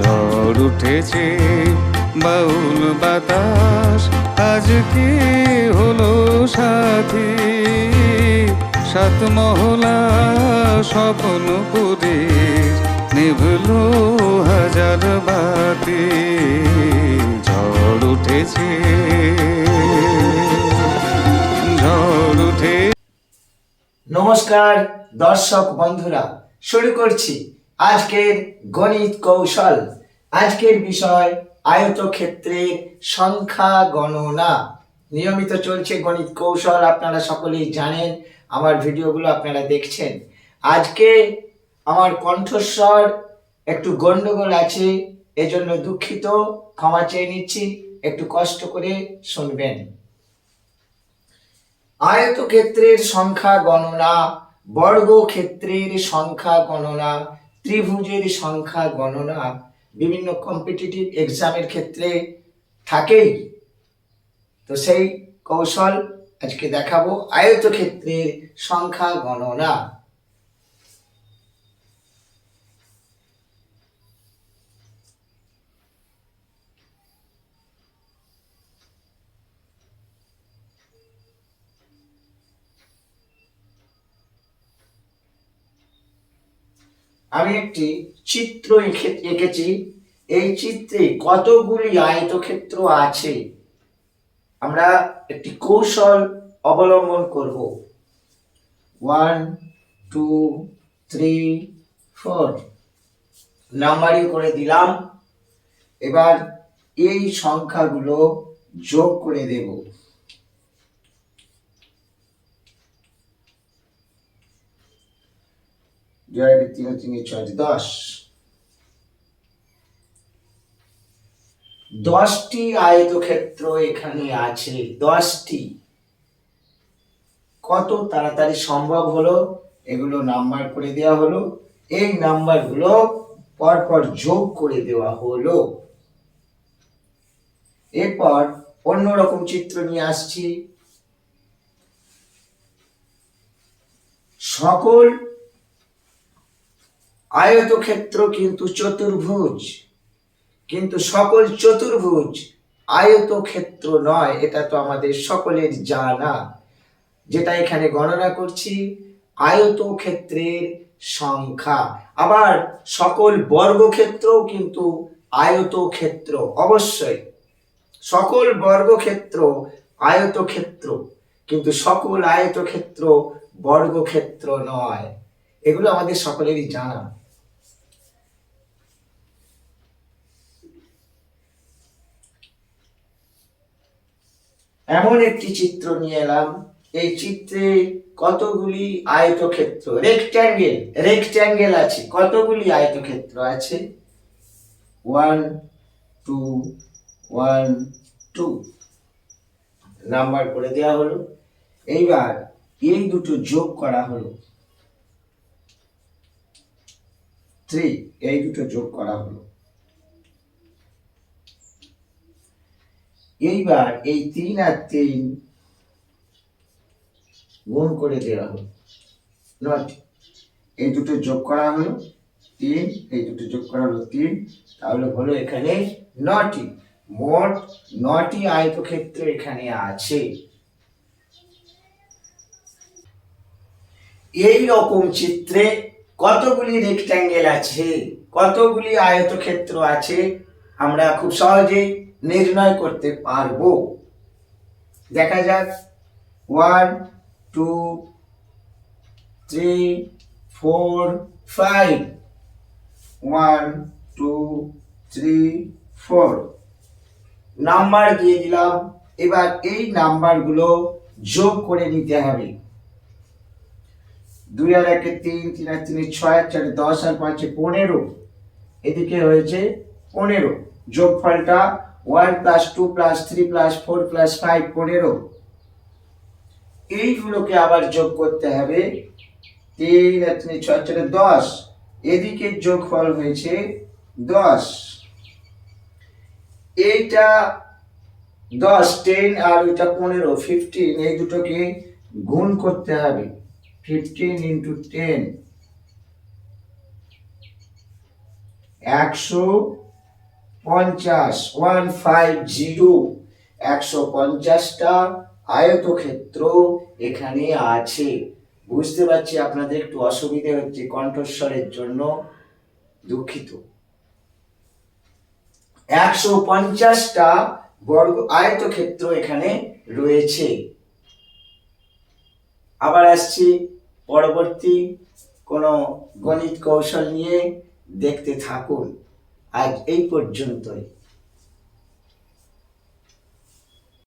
ঝড় উঠেছে, বাউল বাতাস আজকে হলো সাথী। সাত মহলা স্বপ্ন পুরে নিভলো হাজার বাতি। ঝড় উঠেছে, ঝড় উঠে নমস্কার, দর্শক বন্ধুরা, শুরু করছি। আজকের গণিত কৌশল, আজকের বিষয় আয়তক্ষেত্রের সংখ্যা গণনা। নিয়মিত চলছে গণিত কৌশল, আপনারা সকলেই জানেন, আমার ভিডিওগুলো আপনারা দেখছেন। আজকে আমার কণ্ঠস্বর একটু গণ্ডগোল আছে, এজন্য দুঃখিত, ক্ষমা চেয়ে নিচ্ছি, একটু কষ্ট করে শুনবেন। আয়তক্ষেত্রের সংখ্যা গণনা, বর্গক্ষেত্রের সংখ্যা গণনা ত্রিভুজের সংখ্যা, গণনা বিভিন্ন কম্পিটিটিভ এক্সামের ক্ষেত্রে থাকেই। তো সেই কৌশল আজকে দেখাবো। আয়তক্ষেত্রের সংখ্যা, গণনা। আমি একটি চিত্র এঁকে- এঁকেছি। এই চিত্রে কতগুলি আয়তক্ষেত্র আছে? আমরা একটি কৌশল অবলম্বন করব। One two three four numbering করে দিলাম। এবার এই সংখ্যাগুলো যোগ করে দেব। জয় তিন তিন ছয় দশ দশটি আয়তক্ষেত্র এখানে আছে। দশটি। কত তাড়াতাড়ি সম্ভব হলো? এগুলো নাম্বার করে দেওয়া হলো। এই নাম্বারগুলো পরপর যোগ করে দেওয়া হলো। এরপর অন্যরকম চিত্র নিয়ে আসছি। সকল আয়তক্ষেত্র কিন্তু চতুর্ভুজ। কিন্তু সকল চতুর্ভুজ আয়তক্ষেত্র নয়, এটা তো আমাদের সকলের জানা। যেটা এখানে গণনা করছি, আয়তক্ষেত্রের সংখ্যা। আবার সকল বর্গক্ষেত্রও কিন্তু আয়তক্ষেত্র, অবশ্যই। সকল বর্গক্ষেত্র আয়তক্ষেত্র, কিন্তু সকল আয়তক্ষেত্র বর্গক্ষেত্র নয়। এগুলো আমাদের সকলেরই জানা। এমন একটি চিত্র নিয়ে এলাম। এই চিত্রে কতগুলি আয়তক্ষেত্র? রেক্ট্যাঙ্গেল রেক্ট্যাঙ্গেল আছে। কতগুলি আয়তক্ষেত্র আছে? One two one two number করে দেওয়া হলো। এইবার এই দুটো যোগ করা হলো। থ্রি এই দুটো যোগ করা হলো। এইবার এই তিন আর তিন গুণ করে দেওয়া হলো। নট এই দুটো যোগ করা হলো তিন, এই দুটো যোগ করা হলো তিন, তাহলে হলো এখানে নটি। মোট নটি আয়তক্ষেত্র এখানে আছে। এই রকম চিত্রে কতগুলি রেক্ট্যাঙ্গেল আছে? কতগুলি আয়তক্ষেত্র আছে? আমরা খুব সহজেই নির্ণয় করতে পারব। দেখা যাক। One, two, three, four, five. One, two, three, four. Number দিয়ে দিলাম। এবার এই নাম্বারগুলো যোগ করে নিতে হবে। দুই আর একে তিন তিন আর তিনে ছয়, চারে, দশ, আর পাঁচে পনেরো। এদিকে হয়েছে পনেরো। যোগফলটা one plus two plus three plus four plus five পনেরো। এইগুলোকে আবার যোগ করতে হবে তিন তিনে, ছয়, চারে দশ। এদিকে যোগফল হয়েছে দশ। এইটা দশ টেন আর ওইটা পনেরো ফিফটিন এই দুটোকে গুণ করতে হবে। ফিফটিন ইন্টু টেন একশো পঞ্চাশ ওয়ান ফাইভ জিরো একশো পঞ্চাশটা আয়তক্ষেত্র এখানে আছে। বুঝতে পারছি আপনাদের একটু অসুবিধে হচ্ছে কণ্ঠস্বরের জন্য। দুঃখিত। একশো পঞ্চাশটা বর্গ, আয়তক্ষেত্র এখানে রয়েছে। আবার আসছি পরবর্তী কোনো গণিত কৌশল নিয়ে দেখতে থাকুন। আজ এই পর্যন্তই।